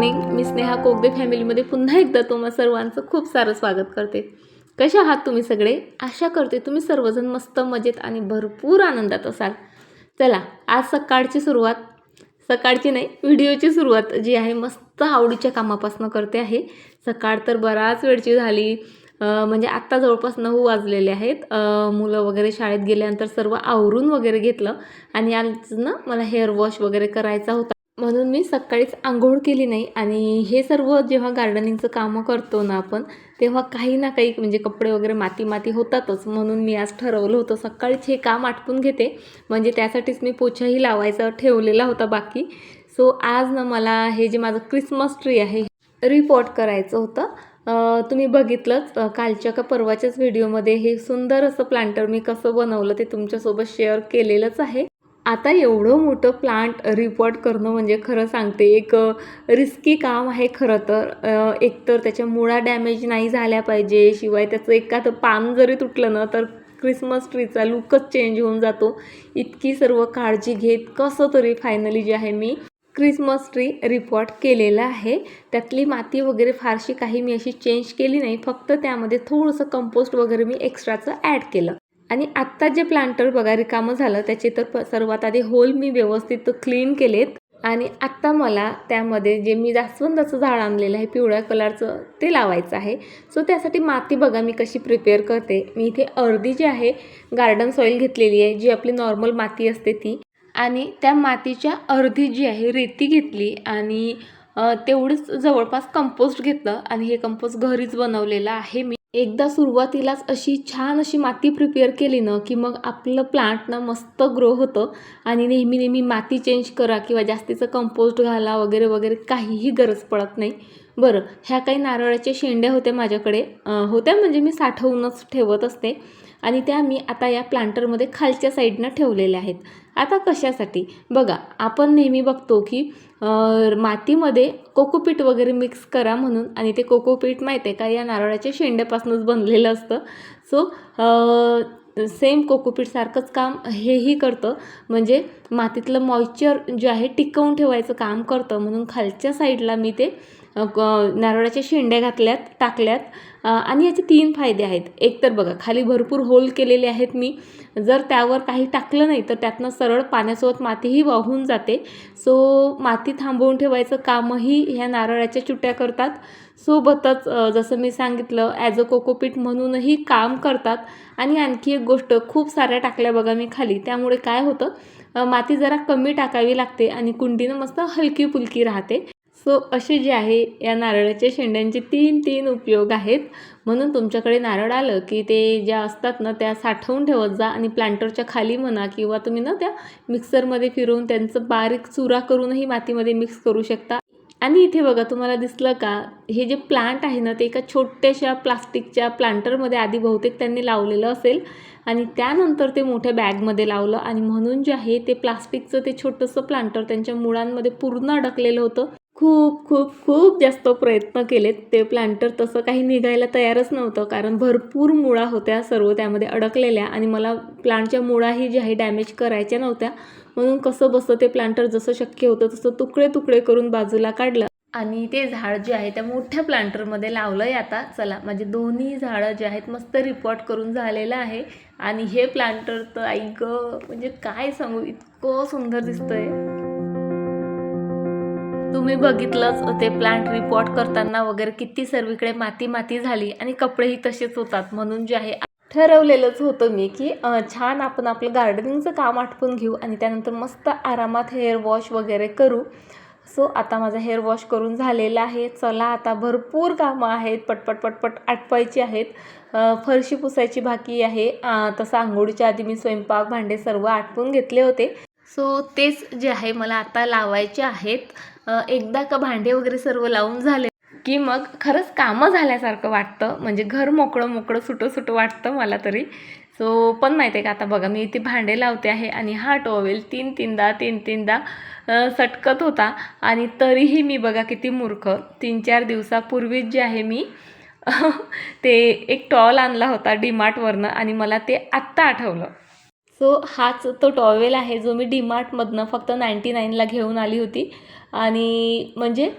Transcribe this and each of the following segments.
Morning मी स्नेहा कोगदे फॅमिलीमध्ये पुन्हा एकदा तुम्हा सर्वांचं खूप सारं स्वागत करते. कसे आहात तुम्ही सगळे? आशा करते तुम्ही सर्वजण मस्त मजेत आणि भरपूर आनंदात असाल. चला आज सकाळची सुरुवात. सकाळची नाही व्हिडिओची सुरुवात जी आहे मस्त आवडीच्या कामापासून करते आहे. सकाळ तर बराच वेळची झाली. म्हणजे आत्ता जवळपास नऊ वाजलेले आहेत. मुलं वगैरे शाळेत गेल्यानंतर सर्व आवरून वगैरे घेतलं. आणि आज ना मला हेअर वॉश वगैरे करायचा होता. म्हणून मी सकाळीच आंघोळ केली नाही आणि हे सर्व जेव्हा गार्डनिंगचं कामं करतो ना आपण तेव्हा काही ना काही म्हणजे कपडे वगैरे माती माती होतातच. म्हणून मी आज ठरवलं होतं सकाळीच हे काम आटपून घेते. म्हणजे त्यासाठीच मी पोछाही लावायचा ठेवलेला होता बाकी. सो आज ना मला हे जे माझं क्रिसमस ट्री आहे रिपोर्ट करायचं होतं. तुम्ही बघितलंच कालच्या का परवाच्याच व्हिडिओमध्ये हे सुंदर असं प्लांटर मी कसं बनवलं ते तुमच्यासोबत शेअर केलेलंच आहे. आता एवढं मोठं प्लांट रिपोर्ट करणं म्हणजे खरं सांगते एक रिस्की काम आहे खरं तर. एकतर त्याच्या मुळा डॅमेज नाही झाल्या पाहिजे शिवाय त्याचं एखादं पान जरी तुटलं ना तर क्रिसमस ट्रीचा लुकच चेंज होऊन जातो. इतकी सर्व काळजी घेत कसं तरी फायनली जे आहे मी क्रिसमस ट्री रिपोर्ट केलेला आहे. त्यातली माती वगैरे फारशी काही मी अशी चेंज केली नाही. फक्त त्यामध्ये थोडंसं कंपोस्ट वगैरे मी एक्स्ट्राचं ॲड केलं. आणि आत्ता जे प्लांटर बघा रिकामं झालं त्याचे तर प- सर्वात आधी होल मी व्यवस्थित क्लीन केलेत. आणि आत्ता मला त्यामध्ये जे मी जास्वंदाचं झाड आणलेलं आहे पिवळ्या कलरचं ते लावायचं आहे. सो त्यासाठी माती बघा मी कशी प्रिपेअर करते. मी इथे अर्धी जी आहे गार्डन सॉईल घेतलेली आहे जी आपली नॉर्मल माती असते ती. आणि त्या मातीच्या अर्धी जी आहे रेती घेतली आणि तेवढंच जवळपास कंपोस्ट घेतलं. आणि हे कंपोस्ट घरीच बनवलेलं आहे मी. एकदा सुरुवातीलाच अशी छान अशी माती प्रिपेअर केली ना की मग आपलं प्लांट ना मस्त ग्रो होतं आणि नेहमी नेहमी माती चेंज करा किंवा जास्तीचं कंपोस्ट घाला वगैरे वगैरे काहीही गरज पडत नाही. बरं ह्या काही नारळाच्या शेंड्या होत्या माझ्याकडे. होत्या म्हणजे मी साठवूनच ठेवत असते. आणि त्या मी आता या प्लांटरमध्ये खालच्या साईडनं ठेवलेल्या आहेत. आता कशासाठी? बघा आपण नेहमी बघतो की मातीमध्ये कोकोपीट वगैरे मिक्स करा म्हणून आणि ते कोकोपीट माहीत आहे का या नारळाच्या शेंड्यापासूनच बनलेलं असतं. सो सेम कोकोपीटसारखंच काम हेही करतं. म्हणजे मातीतलं मॉइश्चर जे आहे टिकवून ठेवायचं काम करतं. म्हणून खालच्या साईडला मी ते अ, ग- नारळाच्या शेंड्या घातल्यात टाकल्यात. आणि याचे तीन फायदे आहेत. एक तर बघा खाली भरपूर होल केलेले आहेत मी. जर त्यावर काही टाकलं नाही तर त्यातनं सरळ पाण्यासोबत मातीही वाहून जाते. सो माती थांबवून ठेवायचं कामही ह्या नारळाच्या चुट्या करतात. सोबतच जसं मी सांगितलं ॲज अ कोकोपीट म्हणूनही काम करतात. आणि आणखी एक गोष्ट खूप साऱ्या टाकल्या बघा मी खाली. त्यामुळे काय होतं माती जरा कमी टाकावी लागते आणि कुंडीनं मस्त हलकी फुलकी राहते. सो असे जे आहे या नारळाच्या शेंड्यांचे तीन तीन उपयोग आहेत. म्हणून तुमच्याकडे नारळ आलं की ते ज्या असतात ना त्या साठवून ठेवत जा आणि प्लांटरच्या खाली म्हणा किंवा तुम्ही ना त्या मिक्सरमध्ये फिरवून त्यांचं बारीक चुरा करूनही मातीमध्ये मिक्स करू शकता. आणि इथे बघा तुम्हाला दिसलं का हे जे प्लांट आहे ना ते एका छोट्याशा प्लास्टिकच्या प्लांटरमध्ये आधी बहुतेक त्यांनी लावलेलं असेल. आणि त्यानंतर ते मोठ्या बॅगमध्ये लावलं आणि म्हणून जे आहे ते प्लास्टिकचं ते छोटंसं प्लांटर त्यांच्या मुळांमध्ये पूर्ण अडकलेलं होतं. खूप खूप खूप जास्त प्रयत्न केलेत. ते प्लांटर तसं काही निघायला तयारच नव्हतं. कारण भरपूर मुळा होत्या सर्व त्यामध्ये अडकलेल्या. आणि मला प्लांटच्या मुळाही जे आहे डॅमेज करायच्या नव्हत्या. म्हणून कसं बसं ते प्लांटर जसं शक्य होतं तसं तुकडे तुकडे करून बाजूला काढलं. आणि ते झाड जे आहे त्या मोठ्या प्लांटरमध्ये लावलं आहे आता. चला माझे दोन्ही झाडं जे आहेत मस्त रिपोर्ट करून झालेलं आहे. आणि हे प्लांटर तर ऐक म्हणजे काय सांगू इतकं सुंदर दिसतंय. तुम्ही बघितलंच ते प्लांट रिपोर्ट करताना वगैरे किती सर्वीकडे माती माती झाली आणि कपडेही तसेच होतात म्हणून जे आहे ठरवलेलंच होतं मी की छान आपण आपलं गार्डनिंगचं काम आटपून घेऊ आणि त्यानंतर मस्त आरामात हेअर वॉश वगैरे करू. सो आता माझा हेअर वॉश करून झालेला आहे. चला आता भरपूर कामं आहेत पटपट पटपट आटपायची आहेत. फरशी पुसायची बाकी आहे. तसं आंघोळीच्या आधी मी स्वयंपाक भांडे सर्व आटपून घेतले होते. सो तेच जे आहे मला आता लावायचे आहेत. एकदा का भांडे वगैरे सर्व लावून झाले की मग खरंच कामं झाल्यासारखं वाटतं. म्हणजे घर मोकळं मोकळं सुटं सुटं वाटतं मला तरी. सो पण माहिती आहे का आता बघा मी इथे भांडे लावते आहे आणि हा टॉवेल तीन तीनदा तीन तीनदा सटकत होता. आणि तरीही मी बघा किती मूर्ख. तीन चार दिवसापूर्वीच जे आहे मी ते एक टॉल आणला होता डीमार्टवरनं आणि मला ते आत्ता आठवलं. सो हाच तो टॉवेल आहे जो मी डीमार्टमधनं फक्त नाईंटी नाईनला घेऊन आली होती. आणि म्हणजे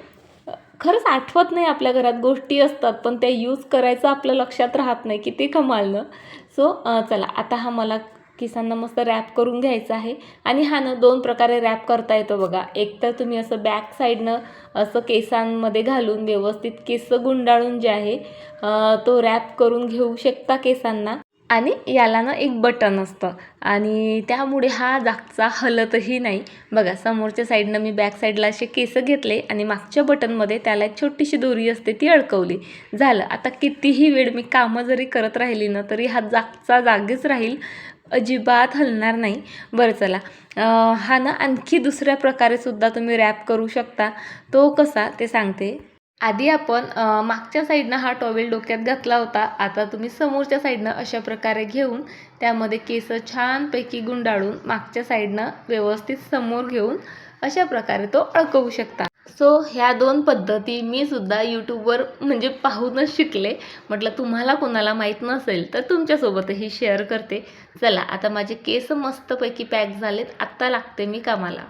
खरंच आठवत नाही आपल्या घरात गोष्टी असतात पण त्या यूज करायचं आपल्या लक्षात राहत नाही किती कमालनं. सो चला आता हा मला केसांना मस्त रॅप करून घ्यायचा आहे. आणि हा ना दोन प्रकारे रॅप करता येतो बघा. एक तर तुम्ही असं बॅक साईडनं असं केसांमध्ये घालून व्यवस्थित केस गुंडाळून जे आहे तो रॅप करून घेऊ शकता केसांना. आणि याला ना एक बटन असतं. आणि त्यामुळे हा जागचा हलतही नाही. बघा समोरच्या साईडनं मी बॅक साईडला असे केस घेतले आणि मागच्या बटनमध्ये त्याला एक छोटीशी दोरी असते ती अडकवली. झालं. आता कितीही वेळ मी कामं जरी करत राहिली ना तरी हा जागचा जागीच राहील. अजिबात हलणार नाही. बरं चला. हा ना आणखी दुसऱ्या प्रकारे सुद्धा तुम्ही रॅप करू शकता. तो कसा? ते सांगते. आधी आपण मागच्या साईडनं हा टॉवेल डोक्यात घातला होता. आता तुम्ही समोरच्या साईडनं अशा प्रकारे घेऊन त्यामध्ये केस छानपैकी गुंडाळून मागच्या साईडनं व्यवस्थित समोर घेऊन अशा प्रकारे तो अडकवू शकता. सो ह्या दोन पद्धती मी सुद्धा यूट्यूबवर म्हणजे पाहूनच शिकले. म्हटलं तुम्हाला कोणाला माहीत नसेल तर तुमच्यासोबतही शेअर करते. चला आता माझे केस मस्तपैकी पॅक झालेत. आत्ता लागते मी कामाला.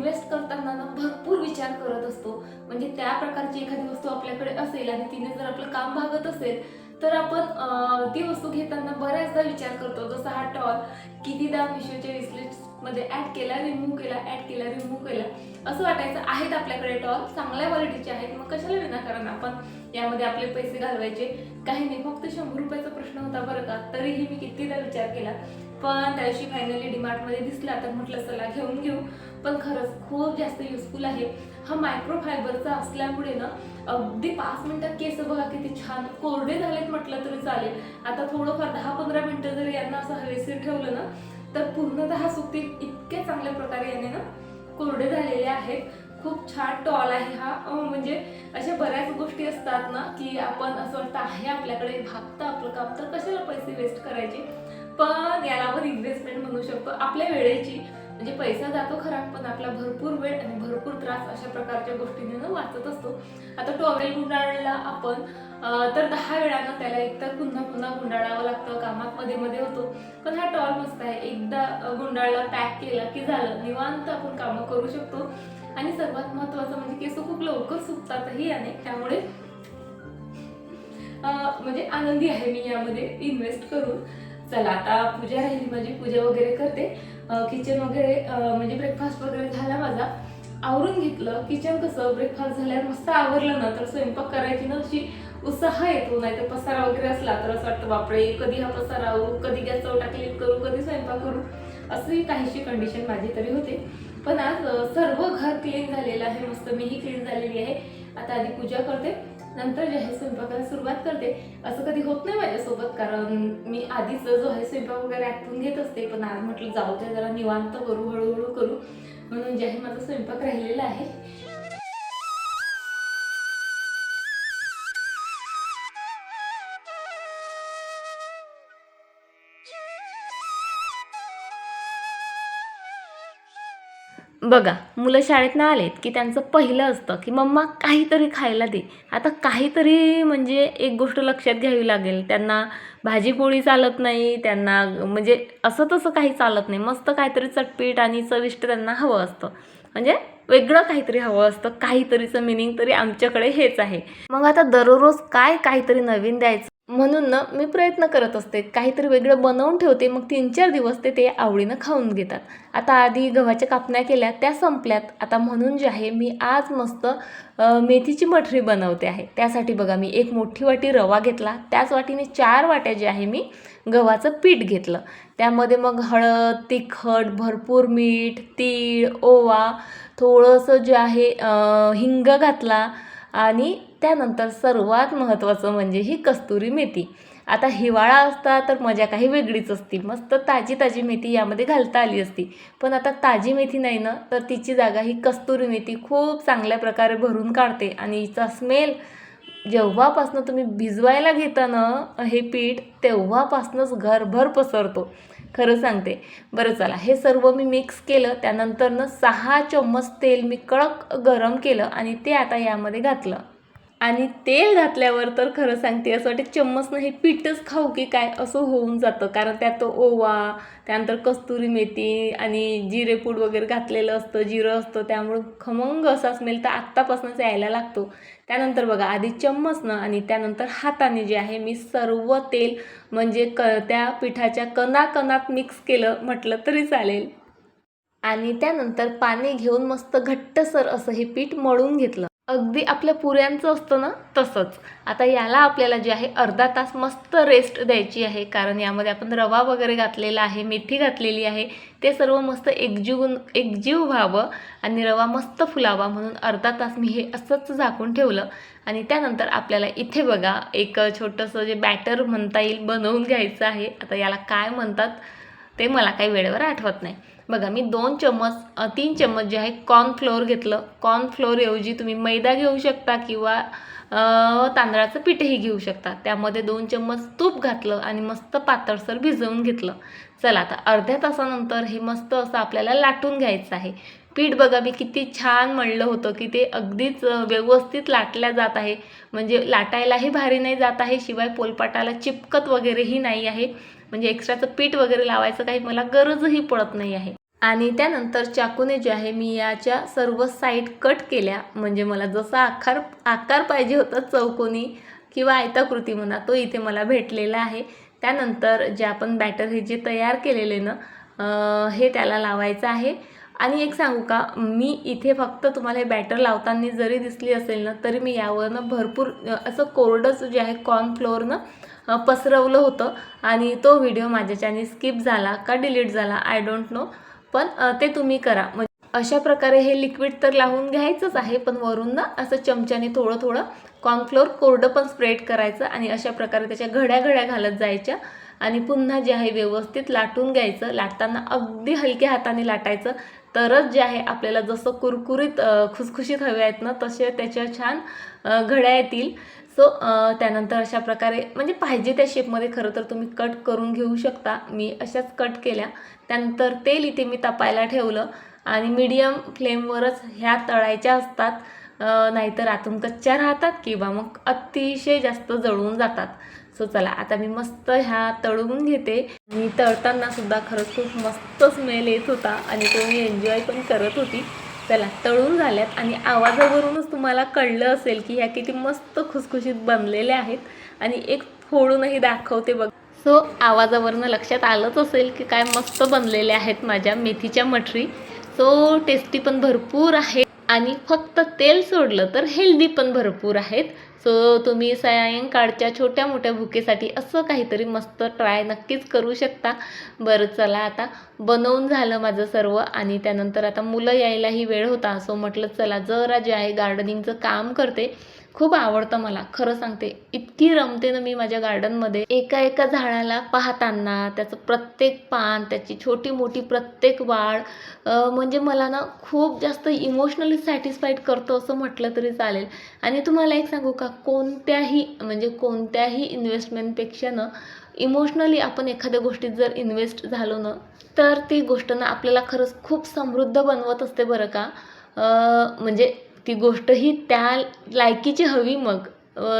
इन्व्हेस्ट करताना ना भरपूर विचार करत असतो. म्हणजे त्या प्रकारची एखादी वस्तू आपल्याकडे असेल आणि तिने जर आपलं काम भागत असेल तर आपण ती वस्तू घेताना बऱ्याचदा विचार करतो. जसा हा टॉल कितीदा मिशोच्या विसलिस्टमध्ये ॲड केला रिमूव्ह केला ॲड केला रिमूव्ह केला. असं वाटायचं आहेत आपल्याकडे टॉल चांगल्या क्वालिटीचे आहेत मग कशाला विनाकारण आपण यामध्ये आपले पैसे घालवायचे? काही नाही फक्त शंभर रुपयाचा प्रश्न होता बरं का. तरीही मी कितीदा विचार केला. पण त्याशी फायनली डीमार्टमध्ये दिसला तर म्हटलं चला घेऊन घेऊ. पण खरंच खूप जास्त युजफुल आहे. हा मायक्रो फायबरचा असल्यामुळे ना अगदी पाच मिनटात केस बघा किती छान कोरडे झालेत म्हटलं तरी चालेल. आता थोडंफार दहा पंधरा मिनटं जरी यांना असं हवेशीर ठेवलं ना तर पूर्णतः सुकतील इतके चांगल्या प्रकारे याने ना कोरडे झालेले आहेत. खूप छान टॉल आहे हा. म्हणजे अशा बऱ्याच गोष्टी असतात ना की आपण असं वाटतं आहे आपल्याकडे भागतं आपलं काम तर कशाला पैसे वेस्ट करायचे? पण याला आपण इन्व्हेस्टमेंट म्हणू शकतो. आपल्या वेळेची म्हणजे पैसा जातो खरा पण आपला भरपूर वेळ आणि भरपूर त्रास अशा प्रकारच्या गोष्टीने वाचत असतो. आता टॉवेल गुंडाळला आपण तर दहा वेळानं त्याला एकतर पुन्हा पुन्हा गुंडाळावं लागतं कामात मध्ये मध्ये होतो. पण हा टॉल मस्त आहे. एकदा गुंडाळला पॅक केला की झालं निवांत आपण कामं करू शकतो. आणि सर्वात महत्त्वाचं म्हणजे केस खूप लवकर सुकतातही याने त्यामुळे म्हणजे आनंदी आहे मी यामध्ये इन्व्हेस्ट करून. चला आता पूजा राहिली माझी पूजा वगैरे करते. किचन वगैरे म्हणजे ब्रेकफास्ट वगैरे झाला माझा. आवरून घेतलं. किचन कसं ब्रेकफास्ट झाल्यावर मस्त आवरलं ना तर स्वयंपाक करायची ना अशी उत्साह येतो. नाही तर पसारा वगैरे असला तर असं वाटतं बापरे कधी हा पसारा आवरू कधी गॅस टाकली करू कधी स्वयंपाक करू. अशी काहीशी कंडिशन माझी तरी होते. पण आज सर्व घर क्लीन झालेलं आहे मस्त मीही क्लीन झालेली आहे. आता आधी पूजा करते. नंतर जे आहे स्वयंपाकाला सुरुवात करते. असं कधी होत नाही माझ्यासोबत कारण मी आधीच जो आहे स्वयंपाक वगैरे आटपून घेत असते पण आज म्हटलं जाऊ ते जरा निवांत करू हळूहळू करू. म्हणून जे आहे माझा स्वयंपाक राहिलेला आहे. बघा मुलं शाळेतनं आलेत की त्यांचं पहिलं असतं की मम्मा काहीतरी खायला दे. आता काहीतरी म्हणजे एक गोष्ट लक्षात घ्यावी लागेल. त्यांना भाजी पोळी चालत नाही त्यांना म्हणजे असं तसं काही चालत नाही. मस्त काहीतरी चटपीट आणि चविष्ट त्यांना हवं असतं. म्हणजे वेगळं काहीतरी हवं असतं. काहीतरीचं मिनिंग तरी आमच्याकडे हेच आहे. मग आता दररोज काय काहीतरी नवीन द्यायचं? म्हणून ना मी प्रयत्न करत असते. काहीतरी वेगळं बनवून ठेवते मग तीन चार दिवस ते ते आवडीनं खाऊन घेतात. आता आधी गव्हाच्या कापण्या केल्या त्या संपल्यात. आता म्हणून जे आहे मी आज मस्त मेथीची मठरी बनवते आहे. त्यासाठी बघा मी एक मोठी वाटी रवा घेतला. त्याच वाटीने चार वाट्या जे आहे मी गव्हाचं पीठ घेतलं. त्यामध्ये मग हळद तिखट भरपूर मीठ तीळ ओवा थोडंसं जे आहे हिंग घातला. आणि त्यानंतर सर्वात महत्त्वाचं म्हणजे ही कस्तुरी मेथी. आता हिवाळा असता तर मजा काही वेगळीच असती. मस्त ताजी ताजी मेथी यामध्ये घालता आली असती. पण आता ताजी मेथी नाही ना तर तिची जागा ही कस्तुरी मेथी खूप चांगल्या प्रकारे भरून काढते आणि हिचा स्मेल जेव्हापासनं तुम्ही भिजवायला घेता ना हे पीठ तेव्हापासूनच घरभर पसरतो. खरं सांगते. बरं चला हे सर्व मी मिक्स केलं त्यानंतरनं सहा चम्मच तेल मी कडक गरम केलं आणि ते आता यामध्ये घातलं. आणि तेल घातल्यावर तर खरं सांगते असं वाटते चम्मचनं हे पीठच खाऊ की काय असं होऊन जातं. कारण त्यात ओवा त्यानंतर कस्तुरी मेथी आणि जिरेपूड वगैरे घातलेलं असतं जिरं असतं त्यामुळं खमंग असा स्मेल तर आत्तापासूनच यायला लागतो. त्यानंतर बघा आधी चम्मचनं आणि त्यानंतर हाताने जे आहे मी सर्व तेल म्हणजे क त्या पिठाच्या कणाकणात मिक्स केलं म्हटलं तरी चालेल. आणि त्यानंतर पाणी घेऊन मस्त घट्टसर असं हे पीठ मळून घेतलं. अगदी आपल्या पुऱ्यांचं असतं ना तसंच. आता याला आपल्याला जे आहे अर्धा तास मस्त रेस्ट द्यायची आहे. कारण यामध्ये आपण रवा वगैरे घातलेला आहे मेथी घातलेली आहे. ते सर्व मस्त एकजीव एकजीव व्हावं आणि रवा मस्त फुलावा म्हणून अर्धा तास मी हे असंच झाकून ठेवलं. आणि त्यानंतर आपल्याला इथे बघा एक छोटंसं जे बॅटर म्हणता येईल बनवून घ्यायचं आहे. आता याला काय म्हणतात ते मला काही वेळेवर आठवत नाही. बघा मी दोन चम्मच तीन चम्मच जे आहे कॉर्नफ्लोअर घेतलं. कॉर्नफ्लोअरऐवजी तुम्ही मैदा घेऊ शकता किंवा तांदळाचं पीठही घेऊ शकता. त्यामध्ये दोन चम्मच तूप घातलं आणि मस्त पातळसर भिजवून घेतलं. चला आता अर्ध्या तासानंतर हे मस्त असं आपल्याला लाटून घ्यायचं आहे. पीठ बघा मी किती छान म्हणलं होतं की ते अगदीच व्यवस्थित लाटल्या जात आहे. म्हणजे लाटायलाही भारी नाही जात आहे शिवाय पोलपाटाला चिपकत वगैरेही नाही आहे. म्हणजे एक्स्ट्राचं पीठ वगैरे लावायचं काही मला गरजही पडत नाही आहे. आणि त्यानंतर चाकूने जे आहे मी याच्या सर्व साईड कट केल्या. म्हणजे मला जसा आकार आकार पाहिजे होता चौकोनी किंवा आयताकृती म्हणा तो इथे मला भेटलेला आहे. त्यानंतर जे आपण बॅटर हे जे तयार केलेले ना हे त्याला लावायचं आहे. आणि एक सांगू का मी इथे फक्त तुम्हाला हे बॅटर लावताना जरी दिसली असेल ना तरी मी यावरनं भरपूर असं कोरडंच जे आहे कॉर्नफ्लोअरनं पसरवलं होतं. आणि तो व्हिडिओ माझ्याच्याने स्किप झाला का डिलीट झाला आय डोंट नो पण ते तुम्ही करा. म्हणजे अशा प्रकारे हे लिक्विड तर लावून घ्यायचंच आहे पण वरून ना असं चमच्याने थोडं थोडं कॉर्नफ्लोअर कोरडं पण स्प्रेड करायचं आणि अशा प्रकारे त्याच्या घड्या घड्या घालत जायच्या आणि पुन्हा जे आहे व्यवस्थित लाटून घ्यायचं. लाटताना अगदी हलक्या हाताने लाटायचं. तरच जे आहे आपल्याला जसं कुरकुरीत खुसखुशीत हवे आहेत ना तसे त्याच्या छान घड्या येतील. सो त्यानंतर अशा प्रकारे म्हणजे पाहिजे त्या शेपमध्ये खरं तर तुम्ही कट करून घेऊ शकता. मी अशाच कट केल्या. त्यानंतर तेल इथे मी तपायला ठेवलं. आणि मीडियम फ्लेमवरच ह्या तळायच्या असतात. नाहीतर आतून कच्च्या राहतात किंवा मग अतिशय जास्त जळून जातात. सो चला आता मी मस्त ह्या तळून घेते. आणि तळताना सुद्धा खरंच खूप मस्त स्मेल येत होता आणि तो मी एन्जॉय पण करत होती. चला तळून झाल्यात आणि आवाजावरूनच तुम्हाला कळलं असेल की ह्या किती मस्त खुसखुशीत बनलेल्या आहेत. आणि एक फोडूनही दाखवते बघ. सो आवाजावरनं लक्षात आलंच असेल की काय मस्त बनलेल्या आहेत माझ्या मेथीच्या मठरी. सो टेस्टी पण भरपूर आहे आणि फक्त तेल सोडलं तर हेल्दी पण भरपूर आहेत. सो तुम्ही सायंकाळच्या छोट्या मोठ्या भुकेसाठी असं काहीतरी मस्त ट्राय नक्कीच करू शकता. बरं चला आता बनवून झालं माझं सर्व आणि त्यानंतर आता मुलं यायलाही वेळ होता. सो म्हटलं चला जरा जे आहे गार्डनिंगचं काम करते. खूप आवडतं मला. खरं सांगते इतकी रमते ना मी माझ्या गार्डनमध्ये एका एका झाडाला पाहताना त्याचं प्रत्येक पान त्याची छोटी मोठी प्रत्येक वाढ म्हणजे मला ना खूप जास्त इमोशनली सॅटिस्फाईड करतो असं म्हटलं तरी चालेल. आणि तुम्हाला एक सांगू का कोणत्याही म्हणजे कोणत्याही इन्व्हेस्टमेंटपेक्षा ना इमोशनली आपण एखाद्या गोष्टीत जर इन्व्हेस्ट झालो ना तर ती गोष्ट ना आपल्याला खरंच खूप समृद्ध बनवत असते बरं का. म्हणजे ती गोष्ट ही त्या लायकीची हवी मग.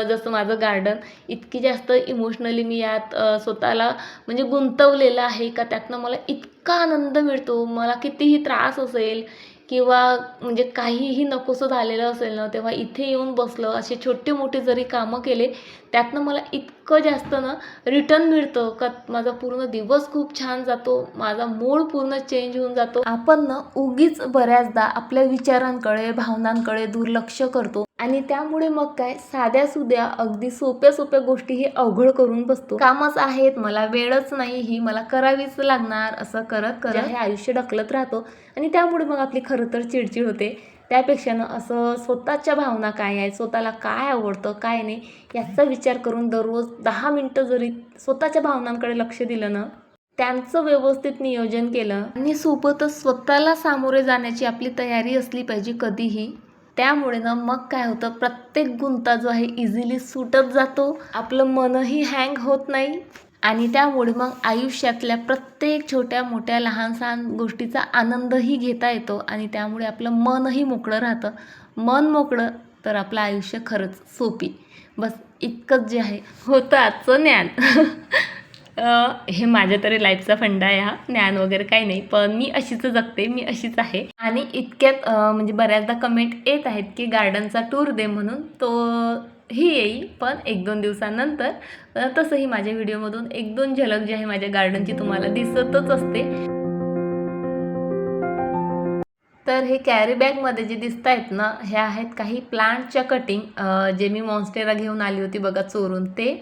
जसं माझं गार्डन इतकी जास्त इमोशनली मी यात स्वतःला म्हणजे गुंतवलेलं आहे का त्यातनं मला इतका आनंद मिळतो. मला कितीही त्रास असेल किंवा म्हणजे काहीही नकोसं झालेलं असेल ना तेव्हा इथे येऊन बसलं असे छोटे मोठे जरी कामं केले त्यातनं मला इतकं जास्त ना रिटर्न मिळतं. का माझा पूर्ण दिवस खूप छान जातो. माझा मूड पूर्ण चेंज होऊन जातो. आपण ना उगीच बऱ्याचदा आपल्या विचारांकडे भावनांकडे दुर्लक्ष करतो. आणि त्यामुळे मग काय? साध्या सुद्या अगदी सोप्या सोप्या गोष्टी हे अवघड करून बसतो. कामच आहेत. मला वेळच नाही. ही मला करावीच लागणार. असं करत करत हे आयुष्य ढकलत राहतो. आणि त्यामुळे मग आपली खरं तर चिडचिड होते. त्यापेक्षा ना असं स्वतःच्या भावना काय आहेत स्वतःला काय आवडतं काय नाही याचा विचार करून दररोज दहा मिनटं जरी स्वतःच्या भावनांकडे लक्ष दिलं ना त्यांचं व्यवस्थित नियोजन केलं आणि सोबतच स्वतःला सामोरे जाण्याची आपली तयारी असली पाहिजे कधीही त्यामुळे ना मग काय होतं प्रत्येक गुंता जो आहे इझिली सुटत जातो. आपलं मनही हँग होत नाही. आणि त्यामुळे मग आयुष्यातल्या प्रत्येक छोट्या मोठ्या लहान सहान गोष्टीचा आनंदही घेता येतो आणि त्यामुळे आपलं मनही मोकळं राहतं. मन मोकळं तर आपलं आयुष्य खरंच सोपी. बस इतकंच जे आहे. होतं आजचं ज्ञान. हे माझ्या तरी लाईफचा फंडा आहे हा. ज्ञान वगैरे काही नाही पण मी अशीच जगते मी अशीच आहे. आणि इतक्यात म्हणजे बऱ्याचदा कमेंट येत आहेत की गार्डनचा टूर दे म्हणून. तो ही येईल पण एक दोन दिवसानंतर. तसंही माझ्या व्हिडिओमधून एक दोन झलक जी आहे माझ्या गार्डनची तुम्हाला दिसतच असते. तर हे कॅरी बॅगमध्ये जे दिसत आहेत ना हे आहेत काही प्लांटच्या कटिंग जे मी मॉन्स्टेरा घेऊन आली होती बघा चोरून ते.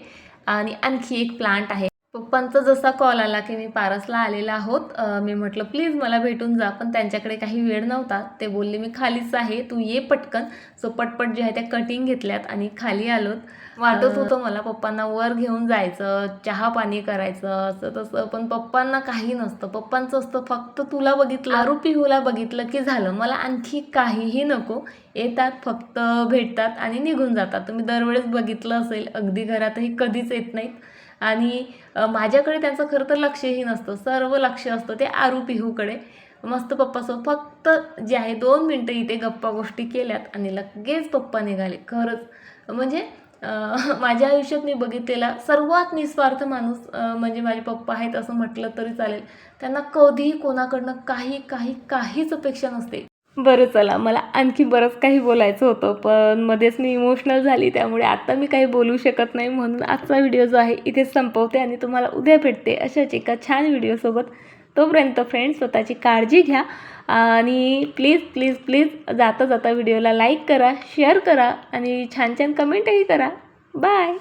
आणि आणखी एक प्लांट आहे. पप्पांचा जसा कॉल आला की मी पारसला आलेला आहोत मी म्हटलं प्लीज मला भेटून जा. पण त्यांच्याकडे काही वेळ नव्हता. ते बोलले मी खालीच आहे तू ये पटकन. सो पटपट जे आहे त्या कटिंग घेतल्यात आणि खाली आलोत. वाटत होतं मला पप्पांना वर घेऊन जायचं चहा पाणी करायचं असं तसं पण पप्पांना काही नसतं. पप्पांचं असतं फक्त तुला बघितलं. आरू पिहूला बघितलं की झालं. मला आणखी काहीही नको. येतात फक्त भेटतात आणि निघून जातात. तुम्ही दरवेळेस बघितलं असेल अगदी घरातही कधीच येत नाहीत. आणि माझ्याकडे त्यांचं खरं तर लक्षही नसतं. सर्व लक्ष असतं ते आरू पिहूकडे. मस्त पप्पासोबत फक्त जे आहे दोन मिनटं इथे गप्पा गोष्टी केल्यात आणि लगेच पप्पा निघाले. खरंच. म्हणजे माझ्या आयुष्यात मी बघितलेला सर्वात निस्वार्थ माणूस म्हणजे माझे पप्पा आहेत असं म्हटलं तरी चालेल. त्यांना कधीही कोणाकडनं काही काही काहीच अपेक्षा नसते. बरं चला. मला आणखी बरंच काही बोलायचं होतं पण मध्येच मी इमोशनल झाली त्यामुळे आता मी काही बोलू शकत नाही म्हणून आजचा व्हिडिओ जो आहे इथेच संपवते आणि तुम्हाला उद्या भेटते अशाच एका छान व्हिडिओसोबत तोपर्यंत फ्रेंड्स स्वतःची काळजी घ्या आणि प्लीज प्लीज प्लीज जाता जाता व्हिडिओला लाईक करा शेअर करा आणि छान छान कमेंटही करा. बाय